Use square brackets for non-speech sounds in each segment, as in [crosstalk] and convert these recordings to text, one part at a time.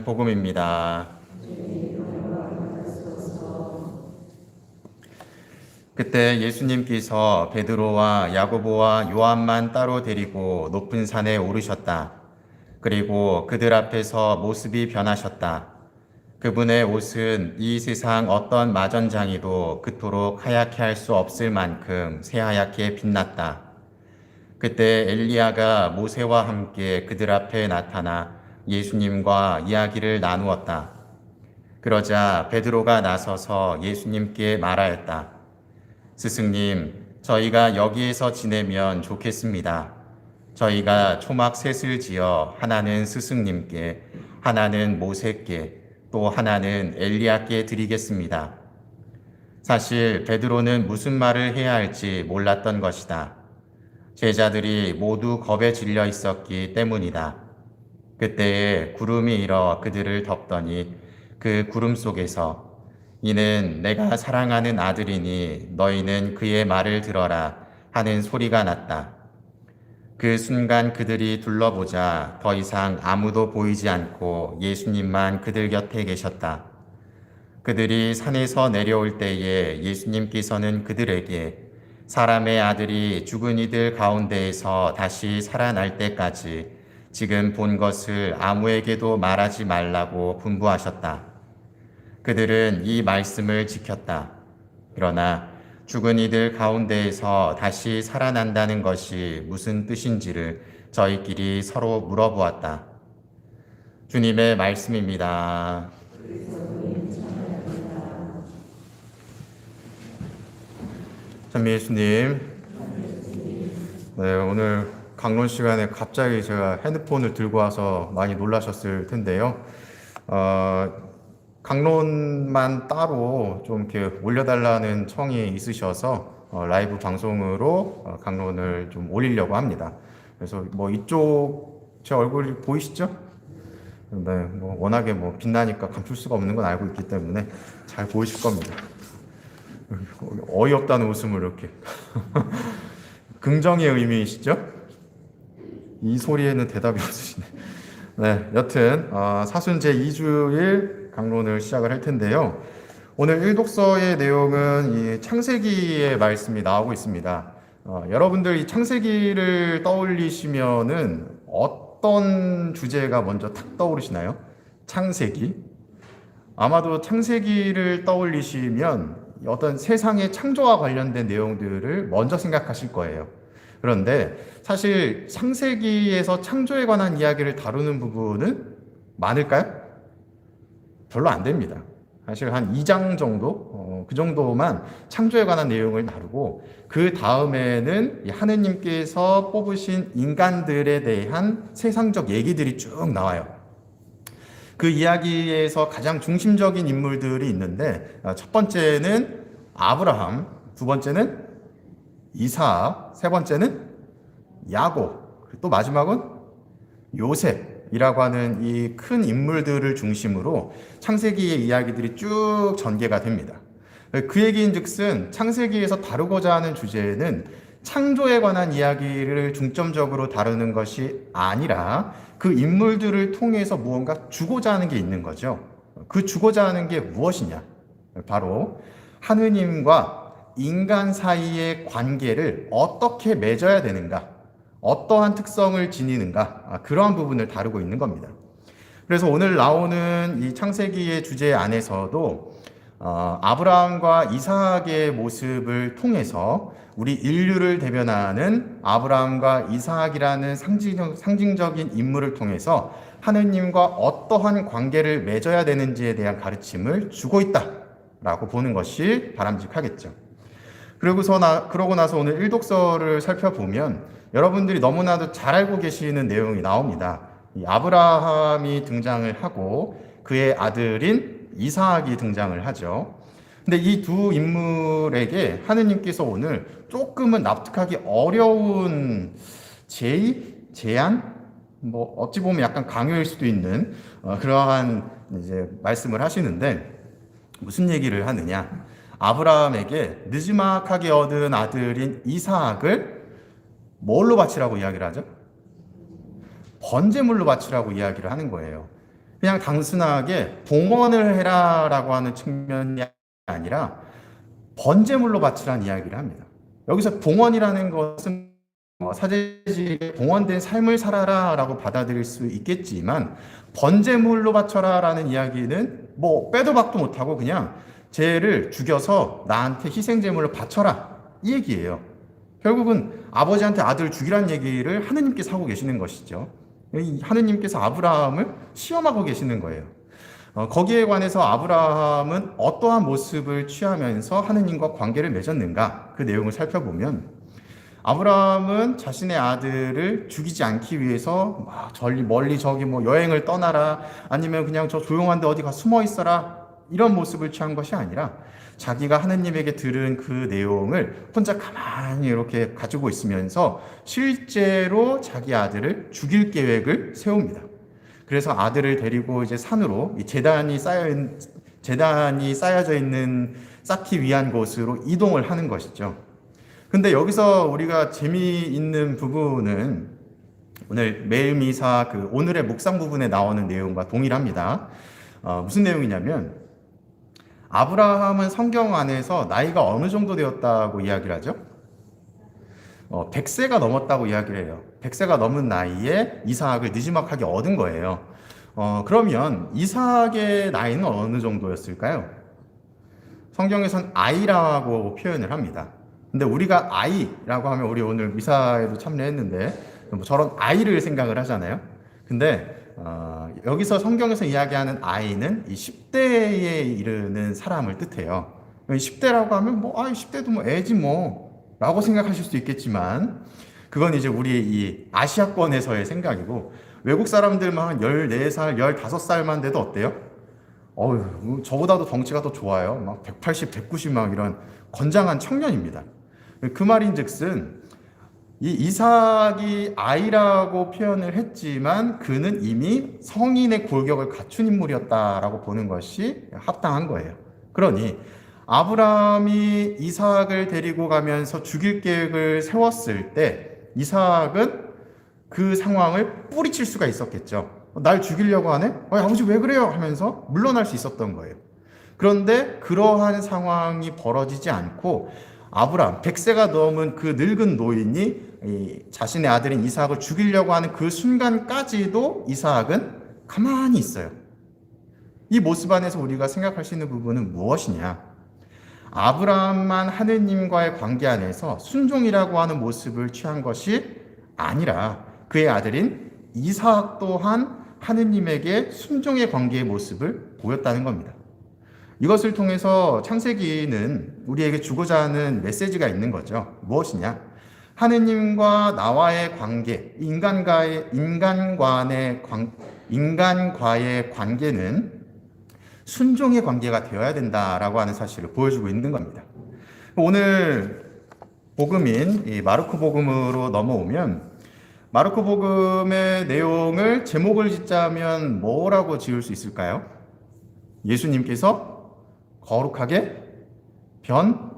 복음입니다. 그때 예수님께서 베드로와 야고보와 요한만 따로 데리고 높은 산에 오르셨다. 그리고 그들 앞에서 모습이 변하셨다. 그분의 옷은 이 세상 어떤 마전장이도 그토록 하얗게 할 수 없을 만큼 새하얗게 빛났다. 그때 엘리야가 모세와 함께 그들 앞에 나타나 예수님과 이야기를 나누었다. 그러자 베드로가 나서서 예수님께 말하였다. 스승님, 저희가 여기에서 지내면 좋겠습니다. 저희가 초막 셋을 지어 하나는 스승님께, 하나는 모세께, 또 하나는 엘리야께 드리겠습니다. 사실 베드로는 무슨 말을 해야 할지 몰랐던 것이다. 제자들이 모두 겁에 질려 있었기 때문이다. 그때에 구름이 일어 그들을 덮더니 그 구름 속에서 이는 내가 사랑하는 아들이니 너희는 그의 말을 들어라 하는 소리가 났다. 그 순간 그들이 둘러보자 더 이상 아무도 보이지 않고 예수님만 그들 곁에 계셨다. 그들이 산에서 내려올 때에 예수님께서는 그들에게 사람의 아들이 죽은 이들 가운데에서 다시 살아날 때까지 지금 본 것을 아무에게도 말하지 말라고 분부하셨다. 그들은 이 말씀을 지켰다. 그러나 죽은 이들 가운데에서 다시 살아난다는 것이 무슨 뜻인지를 저희끼리 서로 물어보았다. 주님의 말씀입니다. 찬미 예수님. 네, 오늘 강론 시간에 갑자기 제가 핸드폰을 들고 와서 많이 놀라셨을 텐데요. 어, 강론만 따로 좀 이렇게 올려달라는 청이 있으셔서 어, 라이브 방송으로 어, 강론을 좀 올리려고 합니다. 그래서 뭐 이쪽 제 얼굴이 보이시죠? 네, 뭐 워낙에 뭐 빛나니까 감출 수가 없는 건 알고 있기 때문에 잘 보이실 겁니다. 어이없다는 웃음을 이렇게 [laughs] 긍정의 의미이시죠? 이 소리에는 대답이 없으시네. 네, 여튼 어, 사순 제 2주일 강론을 시작을 할 텐데요. 오늘 일독서의 내용은 이 창세기의 말씀이 나오고 있습니다. 어, 여러분들 이 창세기를 떠올리시면은 어떤 주제가 먼저 탁 떠오르시나요? 창세기. 아마도 창세기를 떠올리시면 어떤 세상의 창조와 관련된 내용들을 먼저 생각하실 거예요. 그런데 사실 창세기에서 창조에 관한 이야기를 다루는 부분은 많을까요? 별로 안 됩니다. 사실 한 2장 정도, 어, 그 정도만 창조에 관한 내용을 다루고, 그 다음에는 하느님께서 뽑으신 인간들에 대한 세상적 얘기들이 쭉 나와요. 그 이야기에서 가장 중심적인 인물들이 있는데, 어, 첫 번째는 아브라함, 두 번째는 이삭, 세 번째는 야곱, 또 마지막은 요셉이라고 하는 이 큰 인물들을 중심으로 창세기의 이야기들이 쭉 전개가 됩니다. 그 얘기인 즉슨 창세기에서 다루고자 하는 주제는 창조에 관한 이야기를 중점적으로 다루는 것이 아니라 그 인물들을 통해서 무언가 주고자 하는 게 있는 거죠. 그 주고자 하는 게 무엇이냐? 바로 하느님과 인간 사이의 관계를 어떻게 맺어야 되는가, 어떠한 특성을 지니는가, 아, 그러한 부분을 다루고 있는 겁니다. 그래서 오늘 나오는 이 창세기의 주제 안에서도 어, 아브라함과 이삭의 모습을 통해서 우리 인류를 대변하는 아브라함과 이삭이라는 상징적, 상징적인 인물을 통해서 하느님과 어떠한 관계를 맺어야 되는지에 대한 가르침을 주고 있다 라고 보는 것이 바람직하겠죠. 그러고서 나, 그러고 나서 오늘 일독서를 살펴보면 여러분들이 너무나도 잘 알고 계시는 내용이 나옵니다. 아브라함이 등장을 하고 그의 아들인 이삭이 등장을 하죠. 근데 이 두 인물에게 하느님께서 오늘 조금은 납득하기 어려운 제의, 제안, 뭐 어찌 보면 약간 강요일 수도 있는 어, 그러한 이제 말씀을 하시는데 무슨 얘기를 하느냐? 아브라함에게 느지막하게 얻은 아들인 이삭을 뭘로 바치라고 이야기를 하죠? 번제물로 바치라고 이야기를 하는 거예요. 그냥 단순하게 봉헌을 해라라고 하는 측면이 아니라 번제물로 바치라는 이야기를 합니다. 여기서 봉헌이라는 것은 어, 사제지에 봉헌된 삶을 살아라라고 받아들일 수 있겠지만 번제물로 바쳐라라는 이야기는 뭐 빼도 박도 못하고 그냥 쟤를 죽여서 나한테 희생제물로 바쳐라 이 얘기예요. 결국은 아버지한테 아들 죽이라는 얘기를 하느님께서 하고 계시는 것이죠. 이 하느님께서 아브라함을 시험하고 계시는 거예요. 어, 거기에 관해서 아브라함은 어떠한 모습을 취하면서 하느님과 관계를 맺었는가 그 내용을 살펴보면 아브라함은 자신의 아들을 죽이지 않기 위해서 막 멀리 저기 뭐 여행을 떠나라 아니면 그냥 저 조용한데 어디 가 숨어 있어라 이런 모습을 취한 것이 아니라 자기가 하느님에게 들은 그 내용을 혼자 가만히 이렇게 가지고 있으면서 실제로 자기 아들을 죽일 계획을 세웁니다. 그래서 아들을 데리고 이제 산으로 이 재단이 쌓여 재단이 쌓여져 있는 쌓기 위한 곳으로 이동을 하는 것이죠. 근데 여기서 우리가 재미있는 부분은 오늘 매일 미사 그 오늘의 묵상 부분에 나오는 내용과 동일합니다. 어, 무슨 내용이냐면 아브라함은 성경 안에서 나이가 어느 정도 되었다고 이야기를 하죠? 어, 100세가 넘었다고 이야기를 해요. 100세가 넘은 나이에 이삭을 느지막하게 얻은 거예요. 어, 그러면 이삭의 나이는 어느 정도였을까요? 성경에선 아이라고 표현을 합니다. 근데 우리가 아이라고 하면 우리 오늘 미사에도 참여했는데 뭐 저런 아이를 생각을 하잖아요. 근데 어, 여기서 성경에서 이야기하는 아이는 이 10대에 이르는 사람을 뜻해요. 10대라고 하면 뭐, 아, 10대도 뭐 애지 뭐, 라고 생각하실 수 있겠지만, 그건 이제 우리 이 아시아권에서의 생각이고, 외국 사람들만 한 14살, 15살만 돼도 어때요? 어휴, 저보다도 덩치가 더 좋아요. 막 180, 190 막 이런 건장한 청년입니다. 그 말인 즉슨, 이 이삭이 아이라고 표현을 했지만 그는 이미 성인의 골격을 갖춘 인물이었다라고 보는 것이 합당한 거예요. 그러니 아브라함이 이삭을 데리고 가면서 죽일 계획을 세웠을 때 이삭은 그 상황을 뿌리칠 수가 있었겠죠. 날 죽이려고 하네? 어, 아버지 왜 그래요? 하면서 물러날 수 있었던 거예요. 그런데 그러한 상황이 벌어지지 않고 아브라함 100세가 넘은 그 늙은 노인이 자신의 아들인 이삭을 죽이려고 하는 그 순간까지도 이삭은 가만히 있어요. 이 모습 안에서 우리가 생각할 수 있는 부분은 무엇이냐? 아브라함만 하느님과의 관계 안에서 순종이라고 하는 모습을 취한 것이 아니라 그의 아들인 이삭 또한 하느님에게 순종의 관계의 모습을 보였다는 겁니다. 이것을 통해서 창세기는 우리에게 주고자 하는 메시지가 있는 거죠. 무엇이냐? 하느님과 나와의 관계, 인간과의 인간과의 관, 인간과의 관계는 순종의 관계가 되어야 된다라고 하는 사실을 보여주고 있는 겁니다. 오늘 복음인 마르코 복음으로 넘어오면 마르코 복음의 내용을 제목을 짓자면 뭐라고 지을 수 있을까요? 예수님께서 거룩하게 변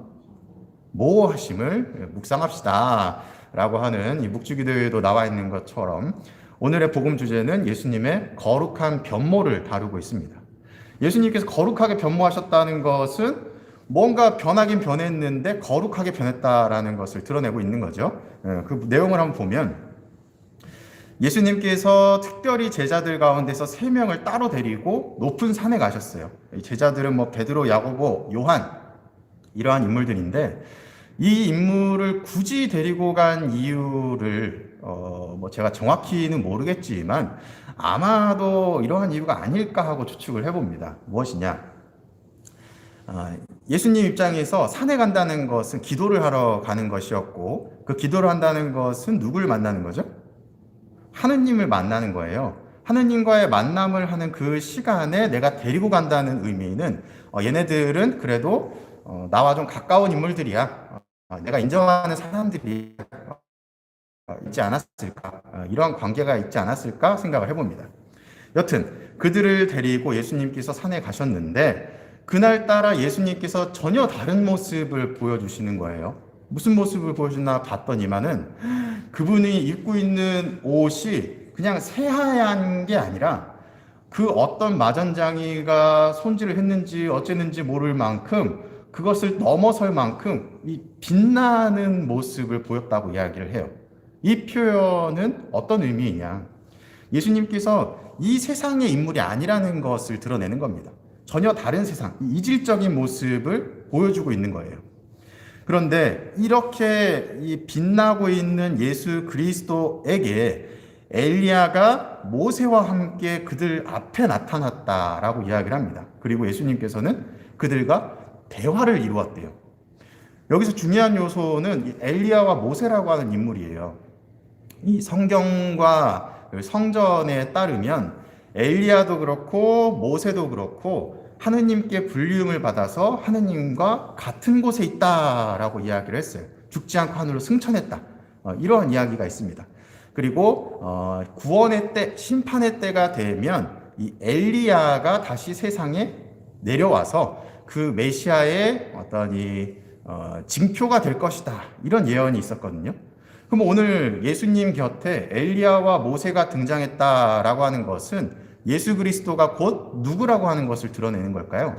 모하심을 묵상합시다. 라고 하는 이 묵주기도에도 나와 있는 것처럼 오늘의 복음 주제는 예수님의 거룩한 변모를 다루고 있습니다. 예수님께서 거룩하게 변모하셨다는 것은 뭔가 변하긴 변했는데 거룩하게 변했다라는 것을 드러내고 있는 거죠. 예, 그 내용을 한번 보면 예수님께서 특별히 제자들 가운데서 세 명을 따로 데리고 높은 산에 가셨어요. 제자들은 뭐 베드로, 야고보, 요한 이러한 인물들인데 이 인물을 굳이 데리고 간 이유를 어 뭐 제가 정확히는 모르겠지만 아마도 이러한 이유가 아닐까 하고 추측을 해봅니다. 무엇이냐? 아, 예수님 입장에서 산에 간다는 것은 기도를 하러 가는 것이었고 그 기도를 한다는 것은 누구를 만나는 거죠? 하느님을 만나는 거예요. 하느님과의 만남을 하는 그 시간에 내가 데리고 간다는 의미는 어, 얘네들은 그래도 어, 나와 좀 가까운 인물들이야. 어, 내가 인정하는 사람들이 어, 있지 않았을까? 어, 이러한 관계가 있지 않았을까 생각을 해봅니다. 여튼 그들을 데리고 예수님께서 산에 가셨는데 그날 따라 예수님께서 전혀 다른 모습을 보여주시는 거예요. 무슨 모습을 보여주나 봤더니만은 그분이 입고 있는 옷이 그냥 새하얀 게 아니라 그 어떤 마전장이가 손질을 했는지 어쨌는지 모를 만큼 그것을 넘어설 만큼 이 빛나는 모습을 보였다고 이야기를 해요. 이 표현은 어떤 의미이냐? 예수님께서 이 세상의 인물이 아니라는 것을 드러내는 겁니다. 전혀 다른 세상, 이 이질적인 모습을 보여주고 있는 거예요. 그런데 이렇게 이 빛나고 있는 예수 그리스도에게 엘리야가 모세와 함께 그들 앞에 나타났다라고 이야기를 합니다. 그리고 예수님께서는 그들과 대화를 이루었대요. 여기서 중요한 요소는 이 엘리야와 모세라고 하는 인물이에요. 이 성경과 성전에 따르면 엘리야도 그렇고 모세도 그렇고 하느님께 불리움을 받아서 하느님과 같은 곳에 있다라고 이야기를 했어요. 죽지 않고 하늘로 승천했다. 어, 이러한 이야기가 있습니다. 그리고 어, 구원의 때, 심판의 때가 되면 이 엘리야가 다시 세상에 내려와서 그 메시아의 어떤 이 어, 징표가 될 것이다. 이런 예언이 있었거든요. 그럼 오늘 예수님 곁에 엘리야와 모세가 등장했다라고 하는 것은 예수 그리스도가 곧 누구라고 하는 것을 드러내는 걸까요?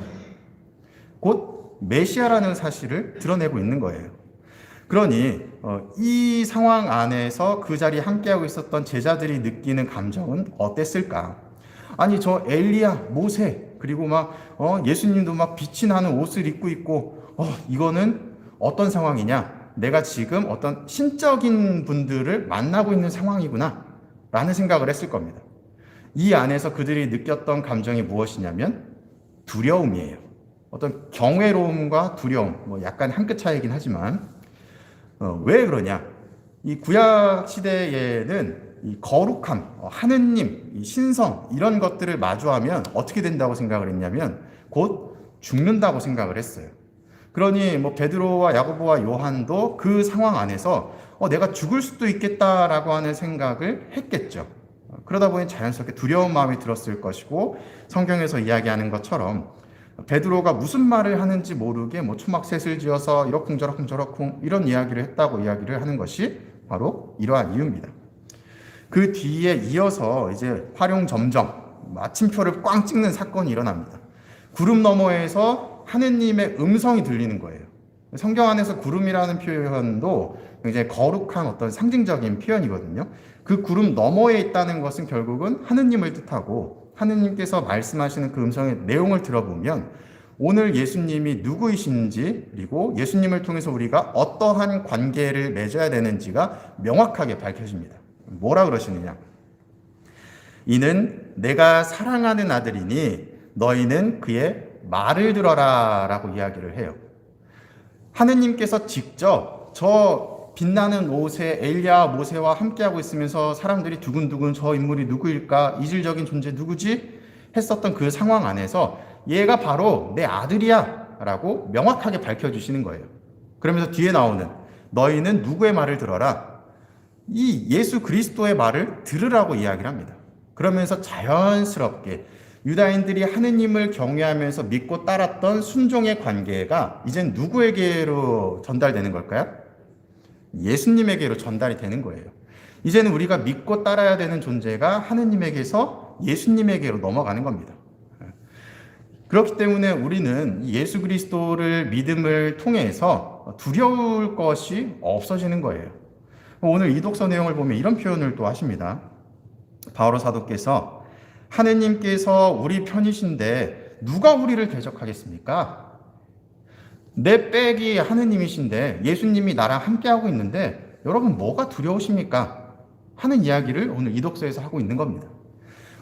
곧 메시아라는 사실을 드러내고 있는 거예요. 그러니 어, 이 상황 안에서 그 자리에 함께하고 있었던 제자들이 느끼는 감정은 어땠을까? 아니 저 엘리야, 모세 그리고 막 어, 예수님도 막 빛이 나는 옷을 입고 있고 어, 이거는 어떤 상황이냐? 내가 지금 어떤 신적인 분들을 만나고 있는 상황이구나 라는 생각을 했을 겁니다. 이 안에서 그들이 느꼈던 감정이 무엇이냐면 두려움이에요. 어떤 경외로움과 두려움, 뭐 약간 한 끗 차이긴 하지만 어, 왜 그러냐? 이 구약 시대에는 이 거룩함, 어, 하느님, 이 신성 이런 것들을 마주하면 어떻게 된다고 생각을 했냐면 곧 죽는다고 생각을 했어요. 그러니 뭐 베드로와 야고보와 요한도 그 상황 안에서 어, 내가 죽을 수도 있겠다라고 하는 생각을 했겠죠. 어, 그러다 보니 자연스럽게 두려운 마음이 들었을 것이고 성경에서 이야기하는 것처럼 베드로가 무슨 말을 하는지 모르게 뭐 초막셋을 지어서 이러쿵저러쿵 저러쿵 이런 이야기를 했다고 이야기를 하는 것이 바로 이러한 이유입니다. 그 뒤에 이어서 이제 활용 점정 마침표를 꽝 찍는 사건이 일어납니다. 구름 너머에서 하느님의 음성이 들리는 거예요. 성경 안에서 구름이라는 표현도 굉장히 거룩한 어떤 상징적인 표현이거든요. 그 구름 너머에 있다는 것은 결국은 하느님을 뜻하고 하느님께서 말씀하시는 그 음성의 내용을 들어보면 오늘 예수님이 누구이신지 그리고 예수님을 통해서 우리가 어떠한 관계를 맺어야 되는지가 명확하게 밝혀집니다. 뭐라 그러시느냐? 이는 내가 사랑하는 아들이니 너희는 그의 말을 들어라 라고 이야기를 해요. 하느님께서 직접 저 빛나는 옷에 엘리야 모세와 함께하고 있으면서 사람들이 두근두근 저 인물이 누구일까 이질적인 존재 누구지 했었던 그 상황 안에서 얘가 바로 내 아들이야 라고 명확하게 밝혀주시는 거예요. 그러면서 뒤에 나오는 너희는 누구의 말을 들어라 이 예수 그리스도의 말을 들으라고 이야기를 합니다. 그러면서 자연스럽게 유다인들이 하느님을 경외하면서 믿고 따랐던 순종의 관계가 이젠 누구에게로 전달되는 걸까요? 예수님에게로 전달이 되는 거예요. 이제는 우리가 믿고 따라야 되는 존재가 하느님에게서 예수님에게로 넘어가는 겁니다. 그렇기 때문에 우리는 예수 그리스도를 믿음을 통해서 두려울 것이 없어지는 거예요. 오늘 이 독서 내용을 보면 이런 표현을 또 하십니다. 바오로 사도께서 하느님께서 우리 편이신데 누가 우리를 대적하겠습니까? 내 백이 하느님이신데 예수님이 나랑 함께하고 있는데 여러분 뭐가 두려우십니까? 하는 이야기를 오늘 이 독서에서 하고 있는 겁니다.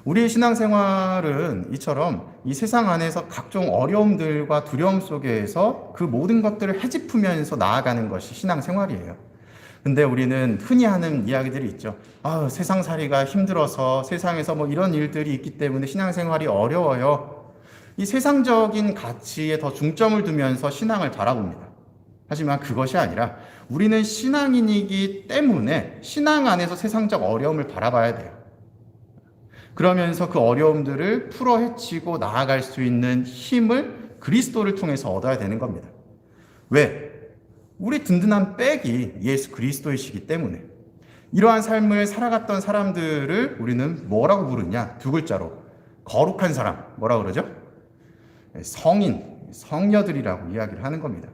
우리의 신앙생활은 이처럼 이 세상 안에서 각종 어려움들과 두려움 속에서 그 모든 것들을 헤집으면서 나아가는 것이 신앙생활이에요. 근데 우리는 흔히 하는 이야기들이 있죠. 아, 세상 살이가 힘들어서 세상에서 뭐 이런 일들이 있기 때문에 신앙생활이 어려워요. 이 세상적인 가치에 더 중점을 두면서 신앙을 바라봅니다. 하지만 그것이 아니라 우리는 신앙인이기 때문에 신앙 안에서 세상적 어려움을 바라봐야 돼요. 그러면서 그 어려움들을 풀어 헤치고 나아갈 수 있는 힘을 그리스도를 통해서 얻어야 되는 겁니다. 왜? 우리 든든한 백이 예수 그리스도이시기 때문에 이러한 삶을 살아갔던 사람들을 우리는 뭐라고 부르냐? 두 글자로 거룩한 사람, 뭐라 그러죠? 성인, 성녀들이라고 이야기를 하는 겁니다.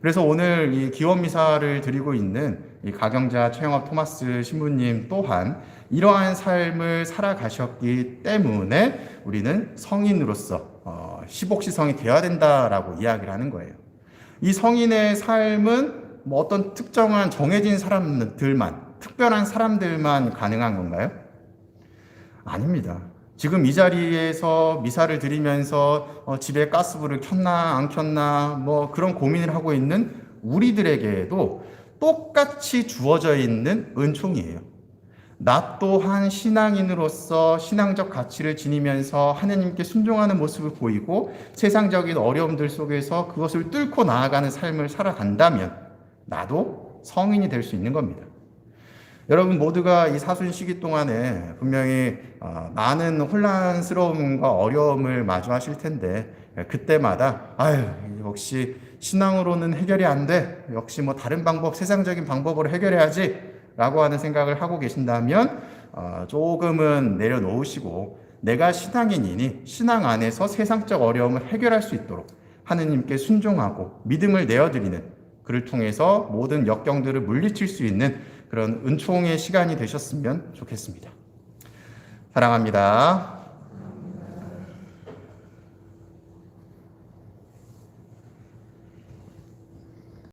그래서 오늘 이 기원 미사를 드리고 있는 이 가경자 최영업 토마스 신부님 또한 이러한 삶을 살아가셨기 때문에 우리는 성인으로서 어, 시복시성이 되어야 된다라고 이야기를 하는 거예요. 이 성인의 삶은 뭐 어떤 특정한 정해진 사람들만, 특별한 사람들만 가능한 건가요? 아닙니다. 지금 이 자리에서 미사를 드리면서 어, 집에 가스불을 켰나 안 켰나 뭐 그런 고민을 하고 있는 우리들에게도 똑같이 주어져 있는 은총이에요. 나 또한 신앙인으로서 신앙적 가치를 지니면서 하나님께 순종하는 모습을 보이고 세상적인 어려움들 속에서 그것을 뚫고 나아가는 삶을 살아간다면 나도 성인이 될 수 있는 겁니다. 여러분 모두가 이 사순 시기 동안에 분명히 어, 많은 혼란스러움과 어려움을 마주하실 텐데 그때마다 아유 역시 신앙으로는 해결이 안 돼. 역시 뭐 다른 방법, 세상적인 방법으로 해결해야지. 라고 하는 생각을 하고 계신다면 어, 조금은 내려놓으시고 내가 신앙인이니 신앙 안에서 세상적 어려움을 해결할 수 있도록 하느님께 순종하고 믿음을 내어드리는 그를 통해서 모든 역경들을 물리칠 수 있는 그런 은총의 시간이 되셨으면 좋겠습니다. 사랑합니다.